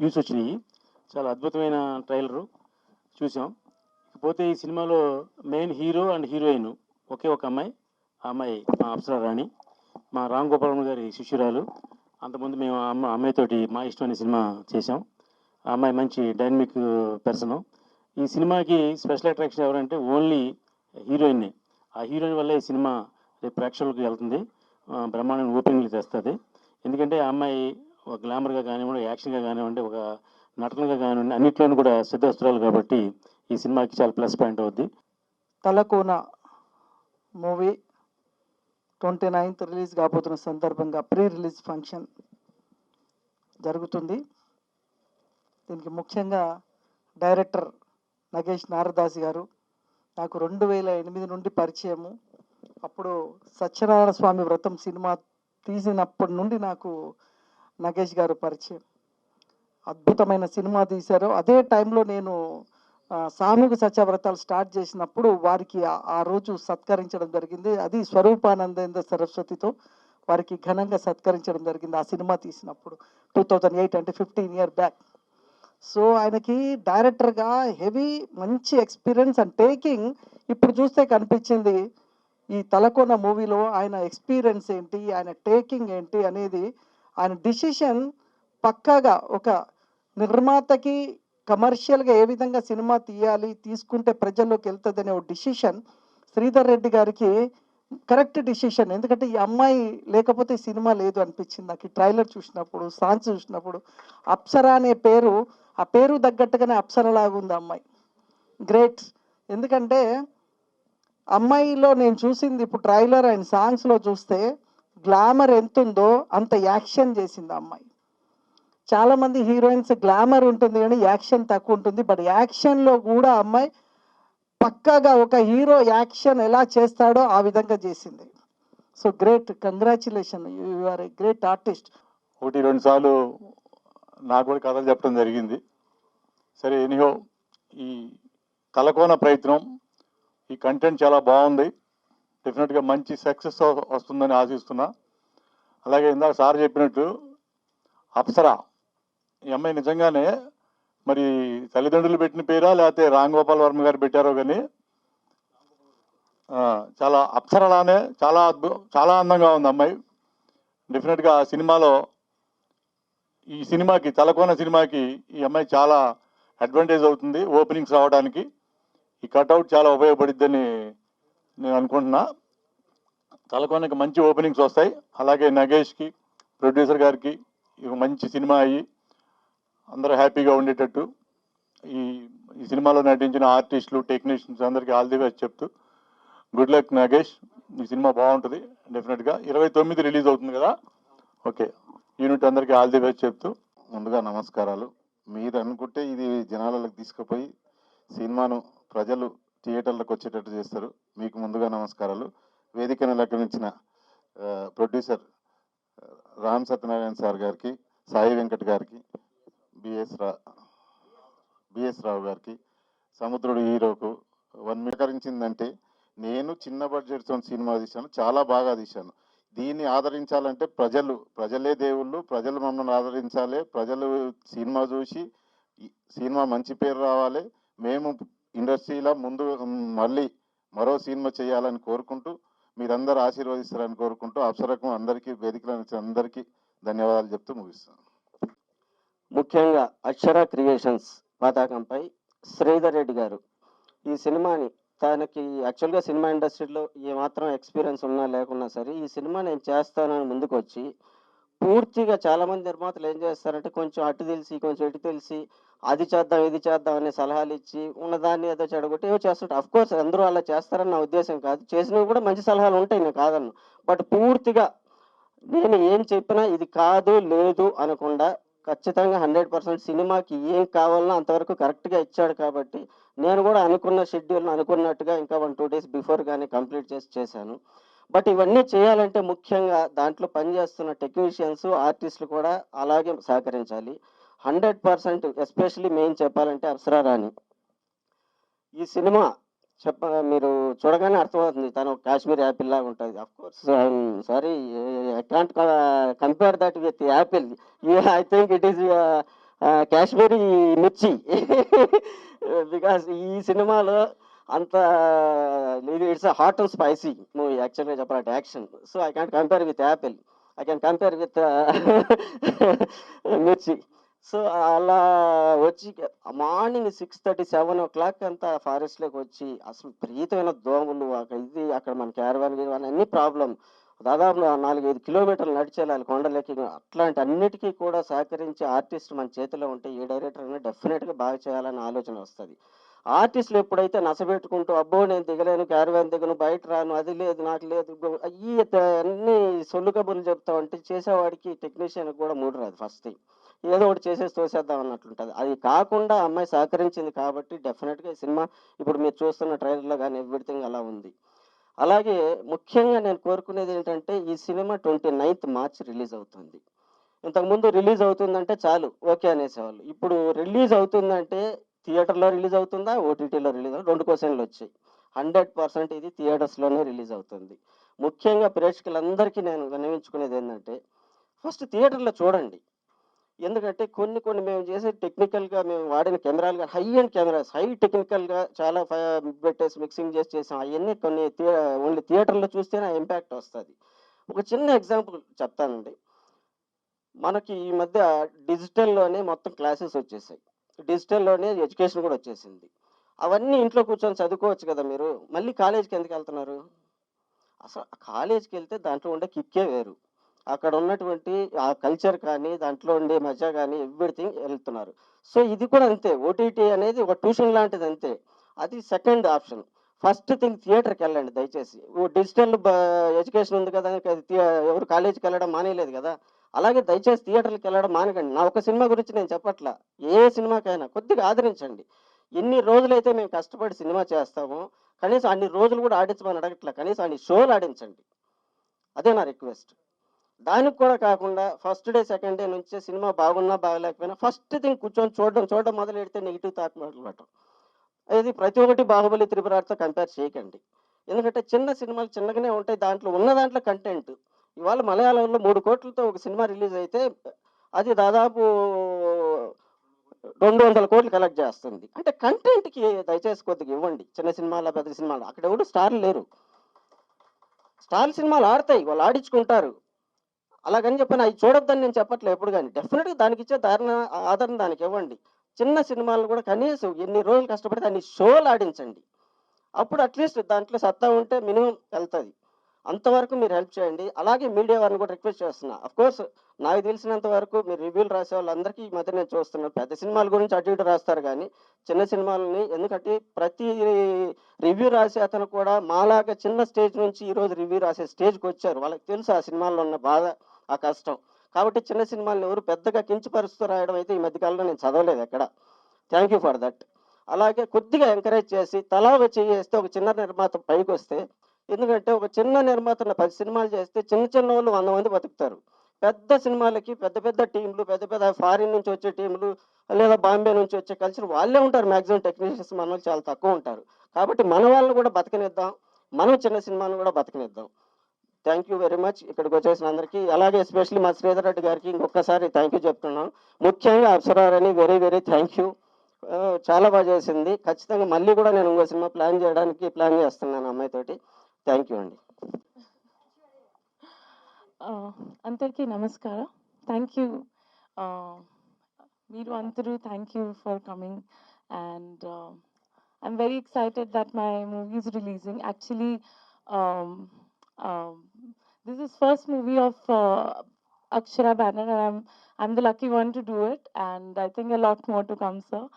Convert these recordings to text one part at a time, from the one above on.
News వచ్చినాయి. చాలా అద్భుతమైన ట్రైలరు చూసాం. పోతే ఈ సినిమాలో మెయిన్ హీరో అండ్ హీరోయిన్ ఒకే ఒక అమ్మాయి. ఆ అమ్మాయి మా అప్సరా రాణి మా రామ్ గోపాలమ్మ గారి శిష్యురాలు. అంతకుముందు మేము అమ్మ అమ్మాయితోటి మా ఇష్టం అనే సినిమా చేసాం ఆ అమ్మాయి మంచి డైనమిక్ పర్సన్ ఈ సినిమాకి స్పెషల్ అట్రాక్షన్ ఎవరంటే ఓన్లీ హీరోయిన్నే ఆ హీరోయిన్ వల్లే ఈ సినిమా రేపు ప్రేక్షకులకు వెళ్తుంది. ఆ, బ్రహ్మాండంగా ఓపెనింగ్లు తెస్తుంది. ఎందుకంటే ఆ అమ్మాయి ఒక గ్లామర్గా కానివ్వండి యాక్షన్గా కానివ్వండి ఒక నటనగా కానివ్వండి అన్నిట్లోనూ కూడా సిద్ధస్తురాలు కాబట్టి ఈ సినిమాకి చాలా ప్లస్ పాయింట్ అవుద్ది. Talakona movie twenty ninth release కాబోతున్న సందర్భంగా ప్రీ రిలీజ్ ఫంక్షన్ జరుగుతుంది. దీనికి ముఖ్యంగా డైరెక్టర్ నగేష్ నారదాస్ గారు నాకు రెండు వేల ఎనిమిది నుండి పరిచయము. అప్పుడు సత్యనారాయణ స్వామి వ్రతం సినిమా తీసినప్పటి నుండి నాకు నగేష్ గారు పరిచయం. అద్భుతమైన సినిమా తీశారు. అదే టైంలో నేను సామూహిక సత్యవ్రతాలు స్టార్ట్ చేసినప్పుడు వారికి ఆ- ఆ రోజు సత్కరించడం జరిగింది. అది స్వరూపానందేంద్ర సరస్వతితో వారికి ఘనంగా సత్కరించడం జరిగింది ఆ సినిమా తీసినప్పుడు. టూ థౌజండ్ ఎయిట్ అంటే ఫిఫ్టీన్ ఇయర్ బ్యాక్. సో ఆయనకి డైరెక్టర్గా హెవీ మంచి ఎక్స్పీరియన్స్ అండ్ టేకింగ్ ఇప్పుడు చూస్తే కనిపించింది. ఈ తలకోన మూవీలో ఆయన ఎక్స్పీరియన్స్ ఏంటి? ఆయన టేకింగ్ ఏంటి? అనేది ఆయన డిసిషన్ పక్కాగా ఒక నిర్మాతకి కమర్షియల్గా ఏ విధంగా సినిమా తీయాలి తీసుకుంటే ప్రజల్లోకి వెళ్తుంది అనే ఒక డిసిషన్ శ్రీధర్ రెడ్డి గారికి కరెక్ట్ డిసిషన్. ఎందుకంటే ఈ అమ్మాయి లేకపోతే సినిమా లేదు అనిపించింది నాకు. ట్రైలర్ చూసినప్పుడు సాంగ్స్ చూసినప్పుడు అప్సరా అనే పేరు ఆ పేరు తగ్గట్టుగానే అప్సరలాగా ఉంది అమ్మాయి. గ్రేట్. ఎందుకంటే అమ్మాయిలో నేను చూసింది ఇప్పుడు ట్రైలర్ అండ్ సాంగ్స్లో చూస్తే గ్లామర్ ఎంత ఉందో అంత యాక్షన్ చేసింది అమ్మాయి. చాలామంది హీరోయిన్స్ గ్లామర్ ఉంటుంది కానీ యాక్షన్ తక్కువ ఉంటుంది. బట్ యాక్షన్లో కూడా అమ్మాయి పక్కాగా ఒక హీరో యాక్షన్ ఎలా చేస్తాడో ఆ విధంగా చేసింది. So great congratulation. You are a great artist. ఒకటి రెండు సార్లు నాకు కూడా కథలు చెప్పడం జరిగింది. సరే ఎనిహో ఈ తలకోన ప్రయత్నం ఈ కంటెంట్ చాలా బాగుంది. డెఫినెట్గా మంచి సక్సెస్ వస్తుందని ఆశిస్తున్నా. అలాగే ఇందాక సార్ చెప్పినట్టు అప్సరా. ఈ అమ్మాయి నిజంగానే మరి తల్లిదండ్రులు పెట్టిన పేరా లేకపోతే రామ్ గోపాల్ వర్మ గారు పెట్టారో కానీ చాలా అప్సరలానే చాలా అద్భుత చాలా అందంగా ఉంది అమ్మాయి. డెఫినెట్గా ఆ సినిమాలో ఈ సినిమాకి తలకోన సినిమాకి ఈ అమ్మాయి చాలా అడ్వాంటేజ్ అవుతుంది ఓపెనింగ్స్ రావడానికి. ఈ కట్అవుట్ చాలా ఉపయోగపడిద్దని నేను అనుకుంటున్నా. తలకోనకి మంచి ఓపెనింగ్స్ వస్తాయి. అలాగే నగేష్కి ప్రొడ్యూసర్ గారికి ఇవి మంచి సినిమా అయ్యి అందరూ హ్యాపీగా ఉండేటట్టు ఈ ఈ సినిమాలో నటించిన ఆర్టిస్టులు టెక్నీషియన్స్ అందరికీ ఆల్ ది బెస్ట్ చెప్తూ గుడ్ లక్ నాగేష్. ఈ సినిమా బాగుంటుంది డెఫినెట్గా. ఇరవై తొమ్మిది రిలీజ్ అవుతుంది కదా? ఓకే. యూనిట్ అందరికీ ఆల్ ది బెస్ట్ చెప్తూ ముందుగా నమస్కారాలు. మీరు అనుకుంటే ఇది జనాలకు తీసుకుపోయి సినిమాను ప్రజలు థియేటర్లకు వచ్చేటట్టు చేస్తారు. మీకు ముందుగా నమస్కారాలు. వేదికను లెక్కనించిన ప్రొడ్యూసర్ రామ్ సత్యనారాయణ సార్ గారికి సాయి వెంకట్ గారికి బిఎస్ రా బిఎస్ రావు గారికి సముద్రుడు హీరోకు వన్ మీకరించిందంటే నేను చిన్న బడ్జెట్తో సినిమా తీశాను చాలా బాగా తీశాను. దీన్ని ఆదరించాలంటే ప్రజలు ప్రజలే దేవుళ్ళు ప్రజలు మమ్మల్ని ఆదరించాలి ప్రజలు సినిమా చూసి సినిమా మంచి పేరు రావాలి మేము ఇండస్ట్రీలో ముందు మళ్ళీ మరో సినిమా చేయాలని కోరుకుంటూ మీరందరూ ఆశీర్వదిస్తారని కోరుకుంటూ అప్సరకం అందరికీ వేదికలను అందరికీ ధన్యవాదాలు చెప్తూ ముగిస్తాను ముఖ్యంగా అక్షర క్రియేషన్స్ పతాకంపై శ్రీధర్ రెడ్డి గారు ఈ సినిమాని తనకి యాక్చువల్గా సినిమా ఇండస్ట్రీలో ఏమాత్రం ఎక్స్పీరియన్స్ ఉన్నా లేకున్నా సరే ఈ సినిమా నేను చేస్తానని ముందుకు వచ్చి పూర్తిగా చాలామంది నిర్మాతలు ఏం చేస్తారంటే కొంచెం అటు తెలిసి కొంచెం ఇటు తెలిసి అది చేద్దాం ఇది చేద్దాం అనే సలహాలు ఇచ్చి ఉన్నదాన్ని ఏదో చెడగొట్టి ఏవో చేస్తుంటారు అఫ్ కోర్స్ అందరూ అలా చేస్తారని నా ఉద్దేశం కాదు. చేసినవి కూడా మంచి సలహాలు ఉంటాయి నేను కాదన్ను. బట్ పూర్తిగా నేను ఏం చెప్పినా ఇది కాదు లేదు అనకుండా ఖచ్చితంగా హండ్రెడ్ పర్సెంట్ సినిమాకి ఏం కావాలన్నా అంతవరకు కరెక్ట్గా ఇచ్చాడు కాబట్టి నేను కూడా అనుకున్న షెడ్యూల్ అనుకున్నట్టుగా ఇంకా వన్ టూ డేస్ బిఫోర్ కానీ కంప్లీట్ చేసి చేశాను. బట్ ఇవన్నీ చేయాలంటే ముఖ్యంగా దాంట్లో పనిచేస్తున్న టెక్నీషియన్స్ ఆర్టిస్టులు కూడా అలాగే సహకరించాలి. హండ్రెడ్ పర్సెంట్ ఎస్పెషలీ మెయిన్ చెప్పాలంటే అప్సరా రాణి. ఈ సినిమా చెప్ప మీరు చూడగానే అర్థమవుతుంది తను కాశ్మీర్ యాపిల్ లాగా ఉంటుంది. Of course sorry I can't compare that with apple. I think it is Kashmiri mirchi. Because ఈ సినిమాలో అంత ఇది it's hot and spicy movie యాక్చువల్గా చెప్పాలంటే action. So I can't compare with apple. I can compare with mirchi. So అలా వచ్చి morning six thirty seven o'clock అంతా ఫారెస్ట్లోకి వచ్చి అసలు విపరీతమైన దోమలు అక్కడ ఇది అక్కడ మన క్యారవాన్ గిరవాన్ అన్ని ప్రాబ్లం దాదాపు నాలుగైదు కిలోమీటర్లు నడిచేయాలి కొండలకి. అట్లాంటి అన్నిటికీ కూడా సహకరించి ఆర్టిస్ట్ మన చేతిలో ఉంటే ఏ డైరెక్టర్ అయినా డెఫినెట్గా బాగా చేయాలనే ఆలోచన వస్తుంది. ఆర్టిస్టులు ఎప్పుడైతే నసబెట్టుకుంటూ అబ్బో నేను దిగలేను క్యారవాన్ దిగను బయట రాను అది లేదు నాకు లేదు అవి అన్ని సొల్లు కబుర్లు చెప్తా ఉంటే చేసేవాడికి టెక్నీషియన్ కూడా మూడు రాదు ఫస్ట్ థింగ్. ఏదో ఒకటి చేసేసి తోసేద్దాం అన్నట్లుంటుంది. అది కాకుండా అమ్మాయి సహకరించింది కాబట్టి డెఫినెట్గా ఈ సినిమా ఇప్పుడు మీరు చూస్తున్న ట్రైలర్లో కానీ ఎవ్రీథింగ్ అలా ఉంది. అలాగే ముఖ్యంగా నేను కోరుకునేది ఏంటంటే ఈ సినిమా ట్వంటీ నైన్త్ మార్చ్ రిలీజ్ అవుతుంది. ఇంతకుముందు రిలీజ్ అవుతుందంటే చాలు ఓకే అనేసేవాళ్ళు ఇప్పుడు రిలీజ్ అవుతుందంటే థియేటర్లో రిలీజ్ అవుతుందా ఓటీటీలో రిలీజ్ అవుతుంది? రెండు క్వశ్చన్లు వచ్చాయి. హండ్రెడ్ పర్సెంట్ ఇది థియేటర్స్లోనే రిలీజ్ అవుతుంది. ముఖ్యంగా ప్రేక్షకులందరికీ నేను విన్నవించుకునేది ఏంటంటే ఫస్ట్ థియేటర్లో చూడండి. ఎందుకంటే కొన్ని కొన్ని మేము చేసే టెక్నికల్గా మేము వాడిన కెమెరాలు హై అండ్ కెమెరాస్ హై టెక్నికల్గా చాలా పెట్టేసి మిక్సింగ్ చేసి చేసాం. అవన్నీ కొన్ని ఓన్లీ థియేటర్లో చూస్తేనే ఇంపాక్ట్ వస్తుంది. ఒక చిన్న ఎగ్జాంపుల్ చెప్తానండి. మనకి ఈ మధ్య డిజిటల్లోనే మొత్తం క్లాసెస్ వచ్చేసాయి. డిజిటల్లోనే ఎడ్యుకేషన్ కూడా వచ్చేసింది. అవన్నీ ఇంట్లో కూర్చొని చదువుకోవచ్చు కదా మీరు. మళ్ళీ కాలేజీకి ఎందుకు వెళ్తున్నారు? అసలు కాలేజీకి వెళ్తే దాంట్లో ఉండే కిక్కే వేరు. అక్కడ ఉన్నటువంటి ఆ కల్చర్ కానీ దాంట్లో ఉండే మజా కానీ ఎవ్రీథింగ్ వెళ్తున్నారు. సో ఇది కూడా అంతే. ఓటీటీ అనేది ఒక ట్యూషన్ లాంటిది అంతే. అది సెకండ్ ఆప్షన్ ఫస్ట్ థింగ్ థియేటర్కి వెళ్ళండి దయచేసి. ఓ డిజిటల్ ఎడ్యుకేషన్ ఉంది కదా ఎవరు కాలేజీకి వెళ్ళడం మానేయలేదు కదా. అలాగే దయచేసి థియేటర్కి వెళ్ళడం మానకండి. నా ఒక సినిమా గురించి నేను చెప్పట్లా. ఏ సినిమాకైనా కొద్దిగా ఆదరించండి. ఎన్ని రోజులైతే మేము కష్టపడి సినిమా చేస్తామో కనీసం అన్ని రోజులు కూడా ఆడించమని అడగట్లా. కనీసం అన్ని షోలు ఆడించండి. అదే నా రిక్వెస్ట్ దానికి కూడా కాకుండా ఫస్ట్ డే సెకండ్ డే నుంచే సినిమా బాగున్నా బాగలేకపోయినా ఫస్ట్ థింగ్ కూర్చొని చూడడం చూడడం మొదలు పెడితే నెగిటివ్ థాట్ మొదలు పెట్టడం ఇది ప్రతి ఒక్కటి బాహుబలి త్రిపురార్తో కంపేర్ చేయకండి. ఎందుకంటే చిన్న సినిమాలు చిన్నగానే ఉంటాయి దాంట్లో ఉన్న దాంట్లో కంటెంట్ ఇవాళ మలయాళంలో మూడు కోట్లతో ఒక సినిమా రిలీజ్ అయితే అది దాదాపు రెండు వందల కోట్లు కలెక్ట్ చేస్తుంది. అంటే కంటెంట్కి దయచేసి కొద్దిగా ఇవ్వండి. చిన్న సినిమాల పెద్ద సినిమాలు. అక్కడ ఎవరు స్టార్లు లేరు. స్టార్ సినిమాలు ఆడతాయి వాళ్ళు ఆడించుకుంటారు. అలాగని చెప్పి అవి చూడొద్దని నేను చెప్పట్లేదు ఎప్పుడు కానీ డెఫినెట్గా దానికి ఇచ్చే దారిన ఆదరణ దానికి ఇవ్వండి. చిన్న సినిమాలు కూడా కనీసం ఎన్ని రోజులు కష్టపడితే అన్ని షోలు ఆడించండి. అప్పుడు అట్లీస్ట్ దాంట్లో సత్తా ఉంటే మినిమం వెళ్తుంది. అంతవరకు మీరు హెల్ప్ చేయండి. అలాగే మీడియా వారిని కూడా రిక్వెస్ట్ చేస్తున్నా. కోర్స్ నాకు తెలిసినంత వరకు మీరు రివ్యూలు రాసే వాళ్ళందరికీ ఈ మధ్య నేను చూస్తున్నాను పెద్ద సినిమాల గురించి అటు ఇటు రాస్తారు కానీ చిన్న సినిమాలని ఎందుకంటే ప్రతి రివ్యూ రాసే అతను కూడా మాలాగా చిన్న స్టేజ్ నుంచి ఈరోజు రివ్యూ రాసే స్టేజ్కి వచ్చారు. వాళ్ళకి తెలుసు ఆ సినిమాల్లో ఉన్న బాధ. ఆ కష్టం. కాబట్టి చిన్న సినిమాలను ఎవరు పెద్దగా కించపరుస్తూ రాయడం అయితే ఈ మధ్యకాలంలో నేను చదవలేదు ఎక్కడ. థ్యాంక్ యూ ఫర్ దట్ అలాగే కొద్దిగా ఎంకరేజ్ చేసి తలా వచ్చి చేస్తే ఒక చిన్న నిర్మాత పైకి వస్తే ఎందుకంటే ఒక చిన్న నిర్మాత పది సినిమాలు చేస్తే చిన్న చిన్న వాళ్ళు వంద మంది బతుకుతారు. పెద్ద సినిమాలకి పెద్ద పెద్ద టీంలు పెద్ద పెద్ద ఫారిన్ నుంచి వచ్చే టీంలు లేదా బాంబే నుంచి వచ్చే కల్చర్ వాళ్ళే ఉంటారు. మ్యాక్సిమం టెక్నీషియన్స్ మన వాళ్ళు చాలా తక్కువ ఉంటారు. కాబట్టి మన వాళ్ళని కూడా బతకనిద్దాం. మనం చిన్న సినిమాను కూడా బతకనిద్దాం. థ్యాంక్ యూ వెరీ మచ్ ఇక్కడికి వచ్చేసిన అందరికీ. అలాగే ఎస్పెషల్లీ మా శ్రీధర్ రెడ్డి గారికి ఇంకొకసారి థ్యాంక్ యూ చెప్తున్నాం ముఖ్యంగా అప్సరారని వెరీ వెరీ థ్యాంక్ యూ చాలా బాగా చేసింది. ఖచ్చితంగా మళ్ళీ కూడా నేను ఇంకో సినిమా ప్లాన్ చేయడానికి ప్లాన్ చేస్తున్నాను అమ్మాయితోటి థ్యాంక్ యూ అండి. అందరికీ నమస్కారం. థ్యాంక్ యూ మీరు అందరూ thank you for coming and I'm very excited that my movies releasing actually Um, this is first movie of uh, Akshara Banner, and I'm I'm the lucky one to do it, and I think a lot more to come, sir.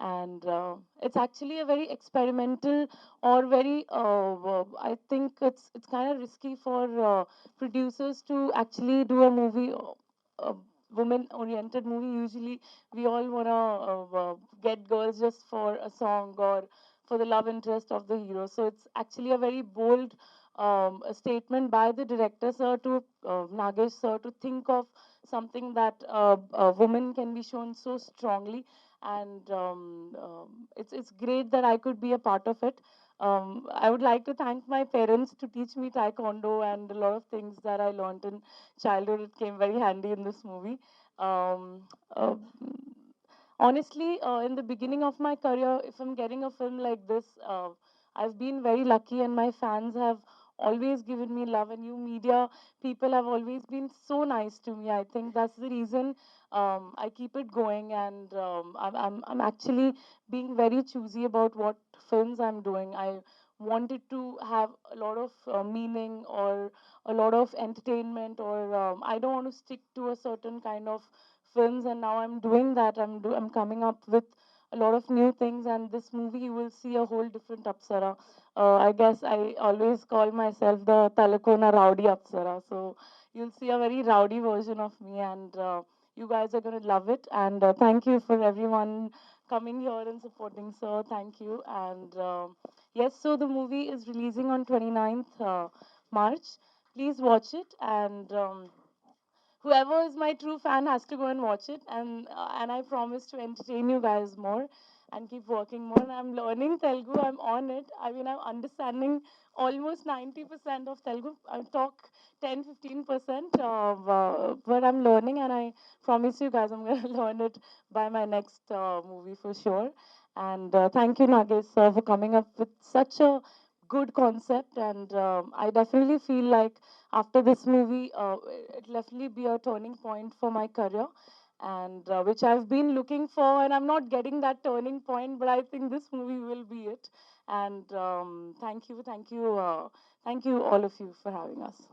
And uh, it's actually a very experimental or very uh, uh I think it's it's kind of risky for uh, producers to actually do a movie. Uh, a women-oriented movie. Usually, we all wanna get girls just for a song or for the love interest of the hero. So it's actually a very bold um, a statement by the director, sir, to uh, Nagesh, sir, to think of something that uh, a woman can be shown so strongly. And um, um, it's, it's great that I could be a part of it um, I would like to thank my parents to teach me taekwondo and a lot of things that I learned in childhood. It came very handy in this movie. Um, uh, honestly, uh, in the beginning of my career, if I'm getting a film like this, uh, I've been very lucky, and my fans have always given me love, and you media people have always been so nice to me. I think that's the reason um, I keep it going, and um, I'm, I'm I'm actually being very choosy about what films I'm doing. I wanted to have a lot of uh, meaning or a lot of entertainment, or um, I don't want to stick to a certain kind of films and now i'm doing that i'm do i'm coming up with a lot of new things and this movie you will see a whole different apsara. Uh, i guess i always call myself the talakona rowdy apsara. So you'll see a very rowdy version of me and uh, you guys are going to love it. And uh, thank you for everyone coming here and supporting so thank you. And um yes so the movie is releasing on 29th uh, march. Please watch it. And um, whoever is my true fan has to go and watch it. And uh, and i promise to entertain you guys more and keep working more. And i'm learning telugu. I'm on it. I mean i'm understanding almost 90% of telugu. I talk 10 15% of, uh, but i'm learning. And i promise you guys i'm going to learn it by my next uh, movie for sure. And uh, thank you nagesh sir for coming up with such a good concept and um, i definitely feel like after this movie, uh, it'll definitely be a turning point for my career, and uh, which I've been looking for, and I'm not getting that turning point, but I think this movie will be it. And um, thank you, thank you, uh, thank you all of you for having us.